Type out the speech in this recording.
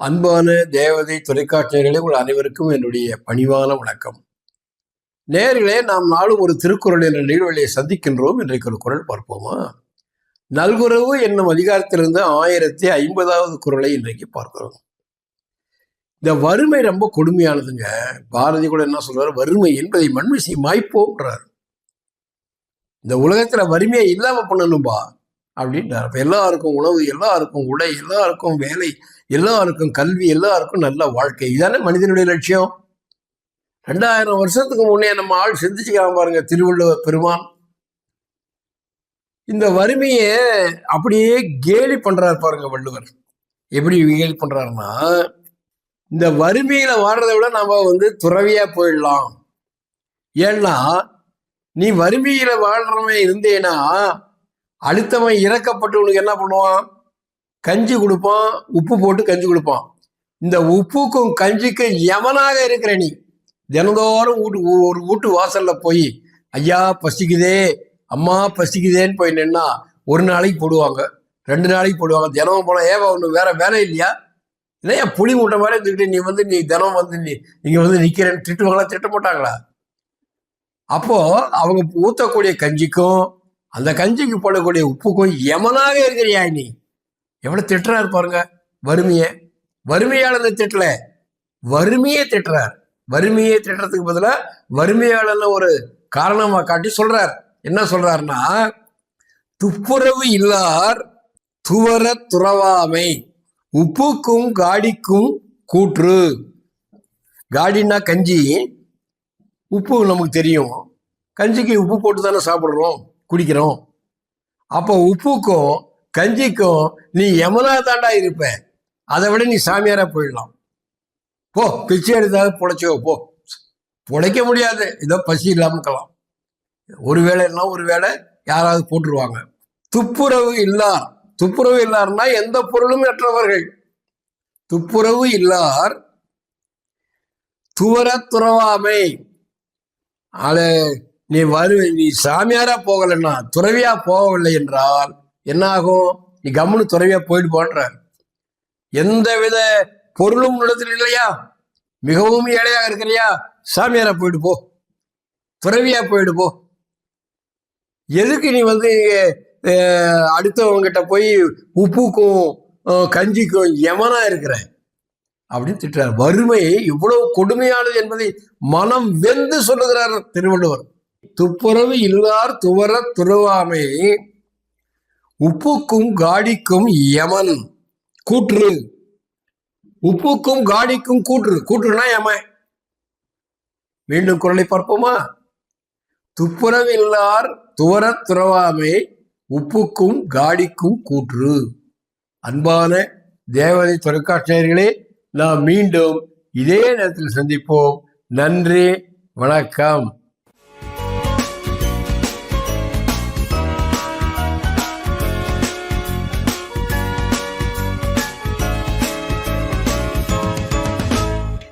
அன்பான தேவதை தொலைக்காட்சியர்களே உங்கள் அனைவருக்கும் என்னுடைய பணிவான வணக்கம். நேர்களே நாம் நாளும் ஒரு திருக்குறள் என்ற நிகழ்வுகளை சந்திக்கின்றோம். இன்றைக்கு ஒரு குரல் பார்ப்போமா? நல்குறவு என்னும் அதிகாரத்திலிருந்து ஆயிரத்தி ஐம்பதாவது குரலை இன்றைக்கு பார்க்கிறோம். இந்த வறுமை ரொம்ப கொடுமையானதுங்க. பாரதி கூட என்ன சொல்றாரு? வறுமை என்பதை மண்மிசை மாய்ப்போன்றார் இந்த உலகத்துல வறுமையை இல்லாம பண்ணணும்பா. அப்படின்றார் அப்ப எல்லாருக்கும் உணவு எல்லாருக்கும் உடை எல்லாருக்கும் வேலை எல்லாருக்கும் கல்வி எல்லாருக்கும் நல்ல வாழ்க்கை. இதானே மனிதனுடைய லட்சியம்? ரெண்டாயிரம் வருஷத்துக்கு முன்னே நம்ம ஆள் சிந்திச்சுக்காம பாருங்க திருவள்ளுவர் பெருமான். இந்த வறுமையை அப்படியே கேலி பண்றாரு பாருங்க வள்ளுவர். எப்படி கேலி பண்றாருன்னா இந்த வறுமையில வாடுறதை விட நம்ம வந்து துறவியா போயிடலாம். ஏன்னா நீ வறுமையில வாழ்றவன் இருந்தேன்னா அடுத்தவன் இறக்கப்பட்டு உனக்கு என்ன பண்ணுவான்? கஞ்சி கொடுப்பான் உப்பு போட்டு கஞ்சி கொடுப்பான். இந்த உப்புக்கும் கஞ்சிக்கும் எவனாக இருக்கிற நீ. தினந்தோறும் வீட்டு ஒரு வீட்டு வாசல்ல போய் ஐயா பசிக்குதே அம்மா பசிக்குதேன்னு போய் நின்னா ஒரு நாளைக்கு போடுவாங்க. ரெண்டு நாளைக்கு போடுவாங்க. தினமும் போனால் ஏவா ஒன்று வேற வேலை இல்லையா? இல்லையா புளி மூட்டை மாதிரி இருந்துக்கிட்டு நீ வந்து நீ தினம் வந்து நீ நீங்க வந்து நிற்கிறேன்னு திட்டுவாங்களா? திட்ட மாட்டாங்களா? அப்போ அவங்க ஊத்தக்கூடிய கஞ்சிக்கும் அந்த கஞ்சிக்கு போடக்கூடிய உப்புக்கும் எமனாக இருக்கிறியா நீ? எவ்வளோ திட்டுறாரு பாருங்க. வறுமையை. வறுமையாளனை திட்டல. வறுமையே திட்டுறார். வறுமையை திட்டுறதுக்கு பதிலாக வறுமையாளன ஒரு காரணமாக காட்டி சொல்றார். என்ன சொல்றாருன்னா துப்புரவு இல்லார் துவர துறவாமை. உப்புக்கும் காடிக்கும் கூற்று. காடின்னா கஞ்சி. உப்பு நமக்கு தெரியும். கஞ்சிக்கு உப்பு போட்டு தானே சாப்பிட்றோம். குடிக்கிறோம். அப்போ உப்புக்கும் கஞ்சிக்கும் நீ எமனா தாண்டா இருப்ப. அதை விட நீ சாமியாரா போயிடலாம். போ பிச்சை எடுத்தாவது புழைச்சோ போ. புழைக்க முடியாது. ஏதோ பசி இல்லாமக்கலாம் ஒரு வேளை இல்லைன்னா ஒரு வேளை யாராவது போட்டுருவாங்க. துப்புரவு இல்லார். துப்புரவு இல்லார்னா எந்த பொருளும் அற்றவர்கள். துப்புரவு இல்லார் துவர துறவாமை. ஆளு நீ வரு நீ சாமியாரா போகலைன்னா துறவியா போகவில்லை என்றால் என்ன ஆகும் நீ கம்முனு துறவியா போயிட்டு போன்றார். எந்த வித பொருளும் இடத்துல இல்லையா? மிகவும் ஏழையாக இருக்கிறியா? சாமியாரா போயிட்டு போ. துறவியா போயிட்டு போ. எதுக்கு நீ வந்து அடுத்தவங்க அடுத்தவங்கிட்ட போய் உப்புக்கும் கஞ்சிக்கும் யமனா இருக்கிற? அப்படின்னு திட்டுறார். வறுமை இவ்வளவு கொடுமையானது என்பதை மனம் வெந்து சொல்லுகிறார் திருவள்ளுவர். துப்புரவு இல்லார் துவர துறவாமை உப்புக்கும் காடிக்கும் யமன். கூற்று. உப்புக்கும் காடிக்கும் கூற்று. கூற்றுனா யமன் மீண்டும் குரலை பார்ப்போமா? துப்புரவில்லார் துவர துறவாமை உப்புக்கும் காடிக்கும் கூற்று. அன்பான தேவதை தொலைக்காட்சியர்களே நாம் மீண்டும் இதே நேரத்தில் சந்திப்போம். நன்றி. வணக்கம்.